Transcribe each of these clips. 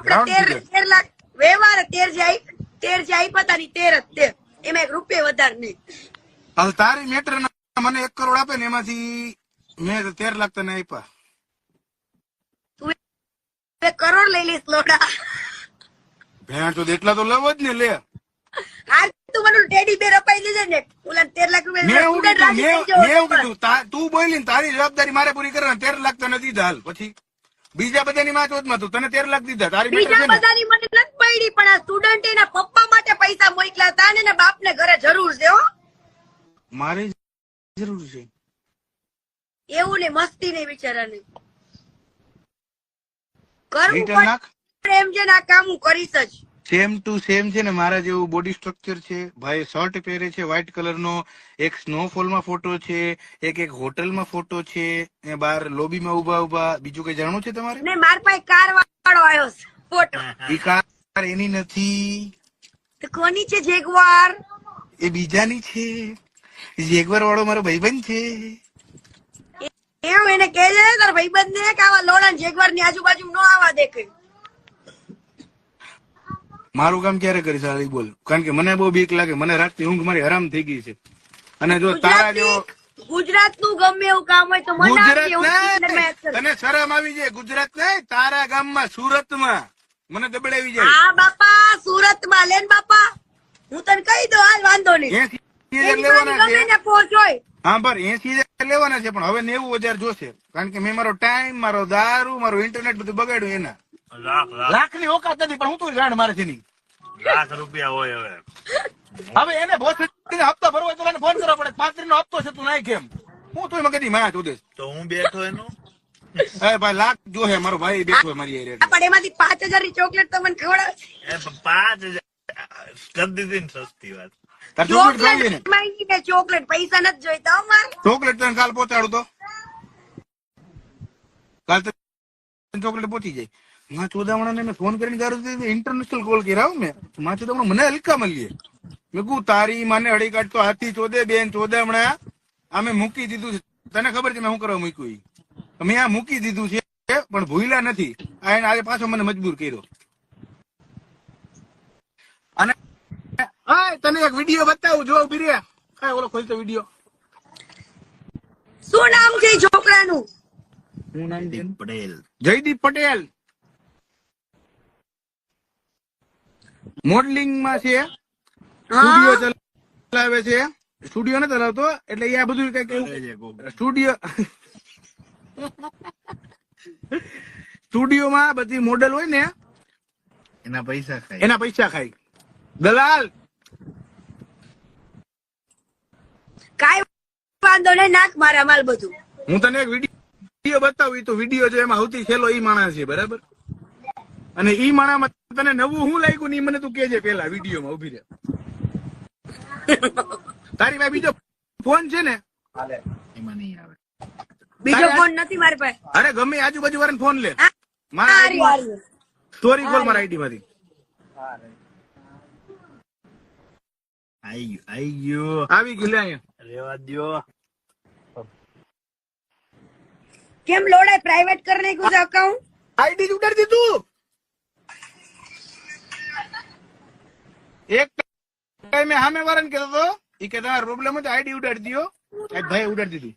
આપણે તેર તેર લાખ વ્યવહાર તેર જે તેર જે આપ્યા હતા ને તેર જ તેર એમાં એક રૂપિયા વધારે નહીં. હવે તારી મેટર મને એક કરોડ આપે ને એમાંથી મેં તેર લાખ તને આપ્યા. તું એક કરોડ લઈ લઈશ લોડા. ભેણ તો એટલા તો લેવો જ ને લે. હાલ તું મને ટેડી બેર અપાઈ દેજે ને. ઓલા તેર લાખ રૂપિયા મેં કીધું તું બોલી તારી જવાબદારી મારે પૂરી કરે તેર લાખ તને દીધા હાલ. પછી? બીજા બધાની માં ચોથમાં તું. તને તેર લાખ દીધા તારી બીજા બધાની મને નથી પડી પણ આ સ્ટુડન્ટ એના પપ્પા માટે પૈસા મોકલા હતા ને બાપ ને ઘરે જરૂર છે હો. મારે જરૂર છે. એવું ને મસ્તી નહીં બિચારાને. કરવું પડે એમ છે ને આ કામ હું કરીશ જ. સેમ ટુ સેમ છે ને મારા જેવું બોડી સ્ટ્રક્ચર છે. ભાઈ શર્ટ પહેરે છે વ્હાઈટ કલર નો. એક સ્નોફોલમાં ફોટો છે એક એક હોટલમાં ફોટો છે એ બહાર લોબીમાં ઊભા ઊભા બીજું કઈ જાણવું છે તમારે? નહીં માર પાસે કાર વાળો આવ્યો છે ફોટો ઈ કાર એની નથી. તો કોની છે જેગવાર એ બીજાની છે. જેગવાર વાળો મારો ભાઈબંધ છે. એમ એને કહેજે તારા ભાઈબંધ ને કે આવા લોડા જેગવારની આજુબાજુ ન આવા દેખે મારું કામ ક્યારે કરીશ આ બોલ. કારણ કે મને બહુ બીક લાગે. મને રાતની ઊંઘ મારી હરામ થઈ ગઈ છે. અને જો તારા જેવો ગુજરાતનું ગમે એવું કામ હોય તો મને ગુજરાત કરું. તને શરમ આવી જાય. ગુજરાત ને તારા ગામમાં સુરતમાં. મને દબડાવી જાય. હા બાપા સુરતમાં લેન બાપા. હું તને કહી દઉં હાલ વાંધો નહીં. હા પર એસી લેવાના છે પણ હવે નેવું હજાર જોશે. કારણ કે મેં મારો ટાઈમ મારો દારૂ મારું ઇન્ટરનેટ બધું બગાડ્યું એના. લાખની ઓકાત નથી પણ હું તું જાણ મારે છે નહીં. લાખ રૂપિયા હોય હવે. હવે એને ભોસડીને હપ્તા ભરવો તો ફોન કરવો પડે. પાંત્રી નો હપ્તો છે તું નાય કેમ હું તું એમાં કદી માયા ચોદેશ તો હું બેઠો એનો? એ ભાઈ લાખ જો હે મારો ભાઈ બેઠો હે મારી એરે પણ એમાંથી પાંચ હજારની ચોકલેટ તો મને પણ પાંચ હજાર કરી દીધી ને સસ્તી વાત. તાર ચોકલેટ ખાવી ને. ચોકલેટ ને ચોકલેટ પૈસા નથી જોઈતા હો ચોકલેટ તને કાલ પહોંચાડું તો. કાલ તો ચોકલેટ પહોંચી જાય. માં ચોદામણા મેં ફોન કરીને ગારું ઇન્ટરનેશનલ કોલ કર્યા મેં. માં ચોદામણા મને હલકા મળીએ મેં કહું તારી માને અડી કાઢતો હાથી ચોદે બેન ચોદામણા અમે મૂકી દીધું છે. તને ખબર છે મેં શું કરવા મૂક્યું? મેં આ મૂકી દીધું છે પણ ભૂલ્યા નથી. આ એને આજે પાછો મને મજબૂર કર્યો. અને હા તને એક વીડિયો બતાવું જો ઊભી રે હા ઓલો ખોલતો વીડિયો શું નામ છે છોકરાનું? શું નામ જયદીપ પટેલ. જયદીપ પટેલ. મોડલિંગમાં છે સ્ટુડિયો ચલાવે છે. સ્ટુડિયો નથી ચલાવતો એટલે એ આ બધું કઈ કોક. સ્ટુડિયો સ્ટુડિયો માં બધી મોડેલ હોય ને એના પૈસા ખાય. એના પૈસા ખાય. દલાલ! કાઈ વાંધો નહીં નાખ મારા માલ બધું. હું તને એક વીડિયો બતાવું તો વીડિયો જો એમાં સૌથી છેલ્લો ઈ માણસ છે બરાબર? અને ઈ માણામાં તને નવું હું લાગ્યું ને ઈ મને તું કેજે પેલા વિડીયોમાં ઊભી રહે. તારી પાસે બીજો ફોન છે ને? એમાં નહીં આવે. બીજો ફોન નથી મારી પાસે. અરે ગમે આજુબાજુ વાળાને ફોન લે. મારા. સ્ટોરી કોલ મારા આઈડી માંથી આઈ ગયો આઈ ગયું. આવી ગયું લે અહીંયા. રેવા દ્યો. કેમ લોડે પ્રાઇવેટ કરી નાખ્યું છે અકાઉન્ટ આઈડી જ ઉડાડી દીધું. એક ટાઈમે હામે વાળાને કહેતો હતો એ કે તમારો પ્રોબ્લેમ હતો આઈડી ઉડાડી દો એક ભાઈ ઉડાડી દીધી.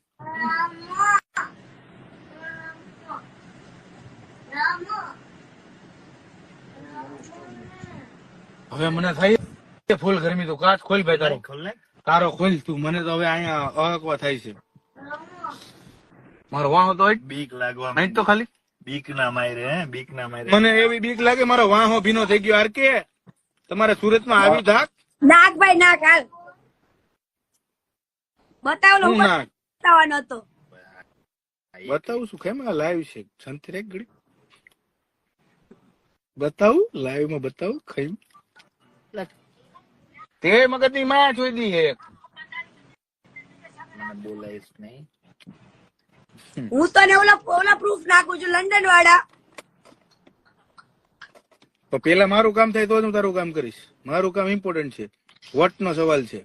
હવે મને થઈ ફૂલ ગરમી તો કાચ ખોલ ભાઈ તારો. ખોલ ને. તારો ખોલ તું. મને તો હવે અહીંયા અકવા થાય છે. મારો વાહો તો. બીક લાગવા નહીં તો ખાલી. બીક ના મારે હે? બીક ના મારે મને એવી બીક લાગે મારો વાહો ભીનો થઈ ગયો આર કે તમારે સુરતમાં આવી ધાક? નાખ ભાઈ નાખ હાલ બતાવ લો હું ના બતાવવાનો હતો. બતાવું શું કેમ આ લાઈવ છે? શાંતિ રેક ઘડી. બતાવું લાઈવમાં બતાવું ખાઈ તે મગજની માયા જોઈ દી હે મને બોલાઈશ નહીં. હું તને ઓલા ઓલા પ્રૂફ નાખું છું લંડન વાળા તો પેલા મારું કામ થાય તો જ હું તારું કામ કરીશ. મારું કામ ઇમ્પોર્ટન્ટ છે. વોટ નો સવાલ છે.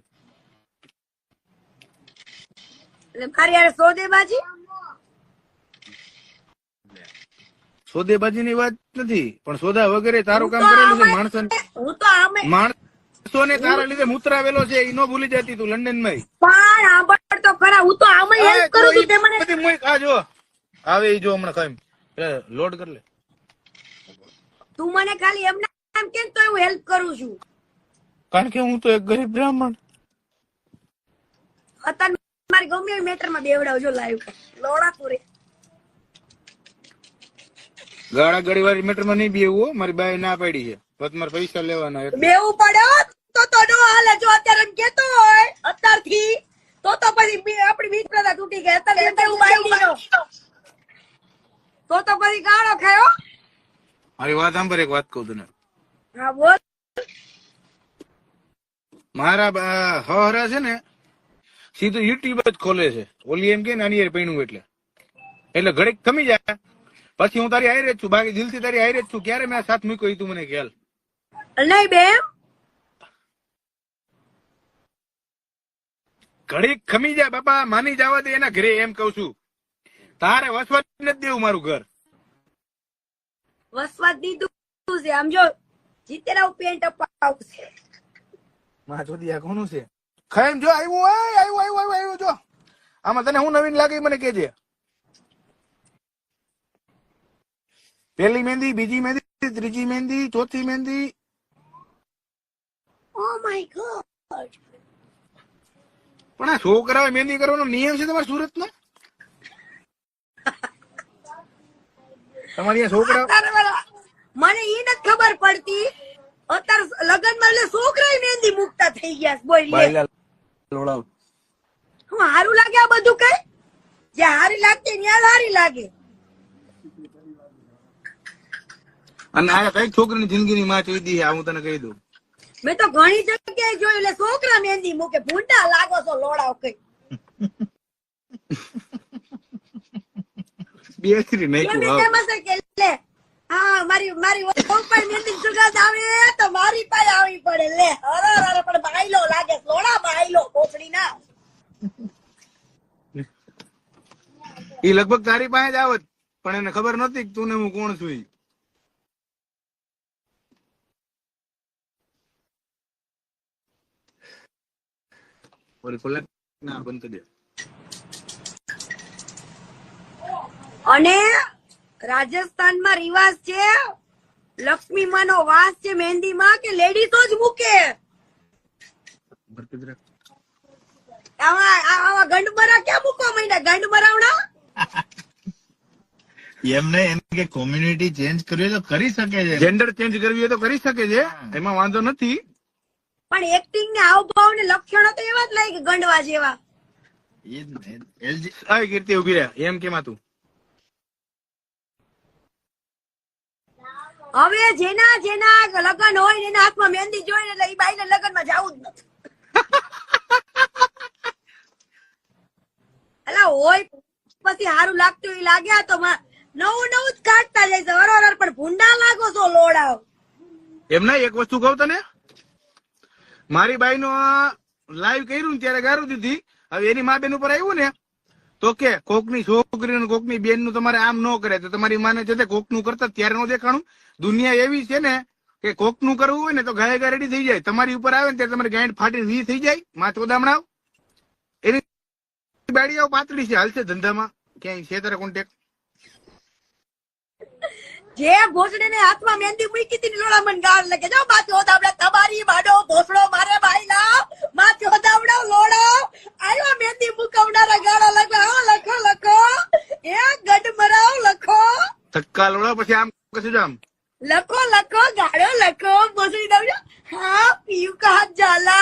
સોદેબાજી? ની વાત નથી પણ સોદા વગેરે તારું કામ કરેલું છે આમે- માણસો ને તારા લીધે મુતરાવેલો છે એ નો ભૂલી જતી તું લંડનમાં પણ તો ખરા હું તો આમે હેલ્પ કરું છું તે મને આ જો આવે ઈ જો હમણાં ખાઈ લોડ કર લે. તું મને ખાલી એમને નામ કેમ તો હું હેલ્પ કરું છું? કારણ કે હું તો એક ગરીબ બ્રાહ્મણ. અત્યારે મારી ગમે એવી મેટરમાં બેવડાવજો લાઈવ લોડા પૂરે ગાડા ગળી વાળી મેટરમાં નહીં બેવું મારી બાઈ ના પાડી છે. પતમાર પૈસા લેવાના બેવું પડે તો તો નો હાલે જો અત્યારે એમ કેતો હોય અત્યારથી તો તો પછી આપણી મિત્રતા તૂટી ગઈ. અત્યારે. તો તો પછી ગાળો ખાયો મારી વાત સાંભળ એક વાત કહું તને. હા બોલ. મારા હરા છે ને સીધું યુટ્યુબ જ ખોલે છે. ઓલી એમ કે ને આની પૈણું એટલે. એટલે ઘડીક થમી જાય. પછી હું તારી હારે જ છું બાકી દિલથી તારી હારે જ છું. ક્યારે મેં સાથ મૂક્યો તું મને ખ્યાલ. નહીં બે ઘડીક ખમી જાય બાપા માની જવા દે એના ઘરે એમ કઉ છું. તારે વસવા નથી દેવું મારું ઘર. વસવાટ દીધું છે. આમ જો જીતેરાવ પેન્ટ અપાવશે. માં દિયા કોનું છે? ખાઈમ જો આવ્યું હોય આવ્યું આવ્યું આવ્યું આવ્યું જો. આમાં તને હું નવીન લાગી મને કેજે પેલી મહેંદી બીજી મહેંદી ત્રીજી મહેંદી ચોથી મહેંદી. ઓ માય ગોડ પણ આ છોકરાઓ મહેંદી કરવાનો નિયમ છે તમારા સુરતમાં તમારી છોકરા મને ઈ નથી ખબર પડતી. અત્યારે લગનમાં એટલે છોકરા મહેંદી મુકતા થઈ ગયા. બોલ હું હારું લાગે આ બધું કઈ? જે હારી લાગતી ત્યાં હારી લાગે. અને આ કઈ છોકરીની જિંદગીની માં ચોઈ દી હું તને કહી દઉં. મેં તો ઘણી જગ્યાએ જોયું એટલે છોકરા મહેંદી મૂકે. ભૂંડા લાગો છો લોડાવ કઈ. બે શ્રી એમને નાખ્યું એમ હશે કે લે. હા મારી મારી પર મહેંદી સુગંધ આવે તો મારી પાસે આવી પડે. લે અરે અરે પણ બાયલો લાગે લોડા બાયલો કોથળી ના એ લગભગ તારી પાસે જ આવત પણ એને ખબર નતી કે તું ને હું કોણ છું ઈ. ના બંધ કરી દે. અને રાજસ્થાનમાં રિવાજ છે લક્ષ્મી માનો વાસ છે મહેંદીમાં કે લેડીઝો જ મૂકે. આવા ગંડમરા ક્યાં મૂકવા માંડ્યા? એમને એમ કે કોમ્યુનિટી ચેન્જ કરવી તો કરી શકે છે. જેન્ડર ચેન્જ કરવી હોય તો કરી શકે છે. એમાં વાંધો નથી. પણ એક્ટિંગ ને હાવભાવ ને લક્ષણો તો એવા જ લાગે કે ગંડવા જેવા. એ કીર્તિ ઊભી રહે એમ કેમાં તું? હવે જેના જેના લગ્ન હોય એના હાથમાં મહેંદી જોઈને એટલે એ બાઈને લગ્નમાં જવું જ નથી. એટલે હોય પછી સારું લાગતું એ લાગ્યા તો નવું નવું જ કાઢતા જાય છે. અરર પણ ભૂંડા લાગો છો લોડાવ. એમ ના એક વસ્તુ કહું તને. મારી બાઈ નો લાઈવ કર્યું ને ત્યારે ગારું દીધી. હવે એની મા બેન ઉપર આવ્યું ને તો કે કોકની છોકરી કોકની બેનનું તમારે આમ ન કરે તો તમારી માને છે તે કોકનું કરતા ત્યારે નો દેખાણું. દુનિયા એવી છે ને કે કોકનું કરવું હોય ને તો ગાય ગાય રેડી થઈ જાય. તમારી ઉપર આવે ને ત્યારે તમારી ગાંઠ ફાટી વી થઈ જાય. માથો દામણાવ એની બાળીઓ પાતળી છે. હાલશે ધંધામાં. ક્યાંય છે તારે કોન્ટેક્ટ જે ભોસડી ને હાથમાં મહેંદી મૂકી હતી લોડા મને ગાળ લાગે. જો માથો હોદાવડા તમારી માડો ભોસડો મારે ભાઈ લાવ માથો હોદાવડા લોડો આવ્યો મેથી મુકવનારા ગાળા લખો લખો લખો. એ ગઢમરાઓ લખો. ધક્કા લોડો પછી આમ કશું જામ લખો લખો ગાળો લખો. બોસડી દઉં હા પીયુ કહા जाला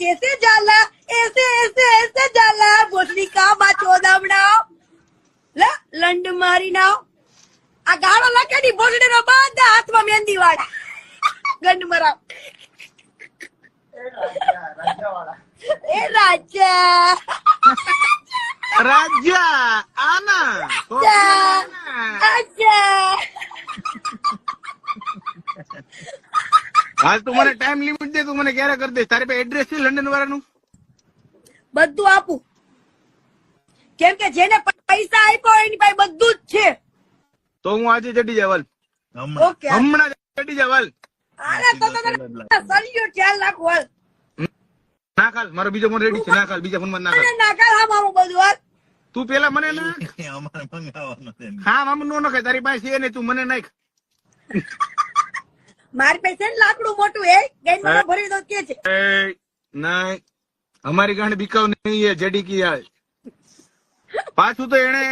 કેસે जाला એસે એસે એસે जाला બોસડી કા બા ચોદામણા લે લંડ મારી નાવ આ ગાળો લખે ની બોસડી નો બધા હાથમાં મહેંદી વાળા. ગંડ મરાવ રાજા વાળા એ રાજા. રાજ્ય આના. આજા હાલ તું મને ટાઈમ લિમિટ દે તું મને ક્યારે કરી દે તારી પાસે એડ્રેસ છે લંડન વાળાનું બધું આપું. કેમ કે જેને પૈસા આપ્યો એની પાસે બધું જ છે. તો હું આજે ચડી જવાલ હમણાં ઓકે હમણાં ચડી જવાલ. અરે તો તમે સળિયો ખ્યાલ રાખો હાલ. ના ખાલ મારો બીજો ફોન રેડી છે. નાખાલ બીજા ફોનમાં નાખાલ નાખાલ હા મામું બધું તું પેલા મને ના અમારે મંગાવવાનો હા મામુ નો નખાય તારી પાસે છે ને તું મને નાખ. મારી પાસે લાકડું મોટું એ ગઈ મને ભરી દો કે છે? એ અમારી ગાંડ બીકાવ નહીં એ જડી કી આય પાછું તો એને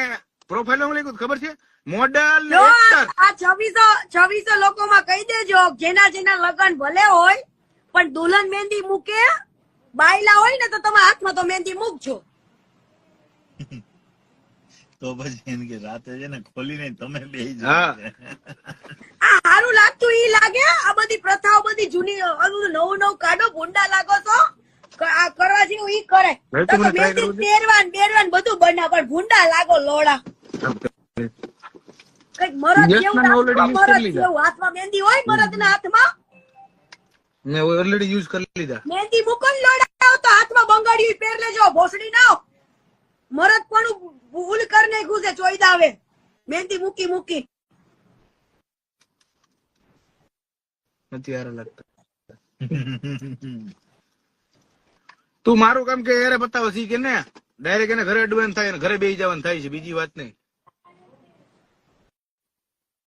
પ્રોફાઇલમાં લખ્યું ખબર છે? મોડલ આ છવ્વીસો આ છવ્વીસો લોકો લોકોમાં કહી દેજો જેના જેના લગન ભલે હોય પણ દુલ્હન મહેંદી મૂકે બાયલા હોય ને તો તમે હાથમાં તો મહેંદી મૂકજો. તો પછી એને કે રાતે છે ને ખોલીને તમે બે આ સારું લાગતું ઈ લાગે આ બધી પ્રથાઓ બધી જૂની નવું નવું કાઢો ભૂંડા લાગો તો આ કરવા જેવું ઈ કરે. તો મહેંદી પહેરવાન બેરવાન બધું બના પણ ભૂંડા લાગો લોડા કંઈક મરદ જેવું ના, મરદ હાથમાં મહેંદી હોય મરદના હાથમાં. મેં ઓલરેડી યુઝ કરી લીધા. મહેંદી મુકન લડાવ તો હાથમાં બંગાડી પહેર લેજો ભોસડી ના મરદ પણ ભૂલ કર નહીં ગુજે ચોઈદા આવે મહેંદી મૂકી મૂકી. નથી હારા લાગતા. તું મારું કામ કે યારે બતાવો સી કે ને? ડાયરેક્ટ એને ઘરે અડવાન થાય ને ઘરે બેસી જવાનું થાય છે બીજી વાત નહીં.